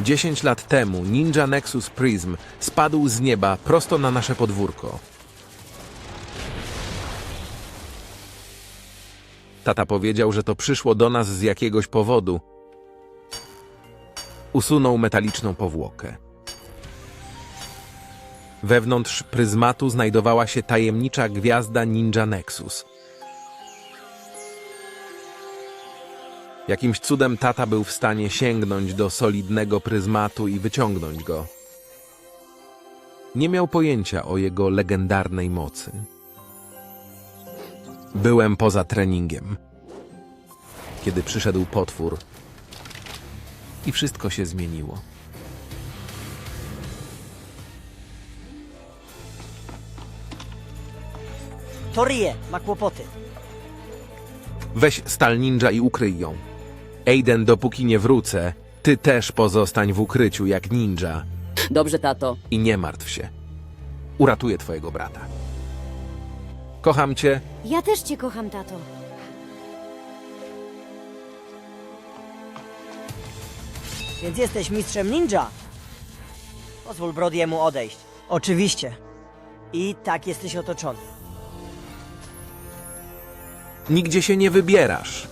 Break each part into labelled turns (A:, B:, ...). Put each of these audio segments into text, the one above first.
A: 10 lat temu Ninja Nexus Prism spadł z nieba prosto na nasze podwórko. Tata powiedział, że to przyszło do nas z jakiegoś powodu. Usunął metaliczną powłokę. Wewnątrz pryzmatu znajdowała się tajemnicza gwiazda Ninja Nexus. Jakimś cudem tata był w stanie sięgnąć do solidnego pryzmatu i wyciągnąć go. Nie miał pojęcia o jego legendarnej mocy. Byłem poza treningiem. Kiedy przyszedł potwór i wszystko się zmieniło.
B: Torie ma kłopoty.
A: Weź stal ninja i ukryj ją. Aiden, dopóki nie wrócę, ty też pozostań w ukryciu jak ninja
C: Dobrze, tato.
A: i nie martw się. Uratuję twojego brata. Kocham cię,
D: Ja też cię kocham, tato.
B: Więc jesteś mistrzem ninja. Pozwól Brodiemu odejść. Oczywiście. I tak jesteś otoczony.
A: nigdzie się nie wybierasz.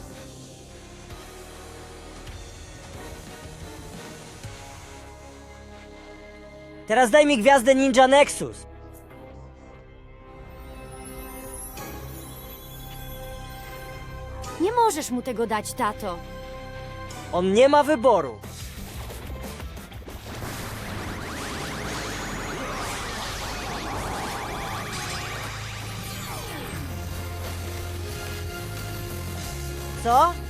B: Teraz daj mi gwiazdę Ninja Nexus.
D: Nie możesz mu tego dać, tato.
B: On nie ma wyboru. Co?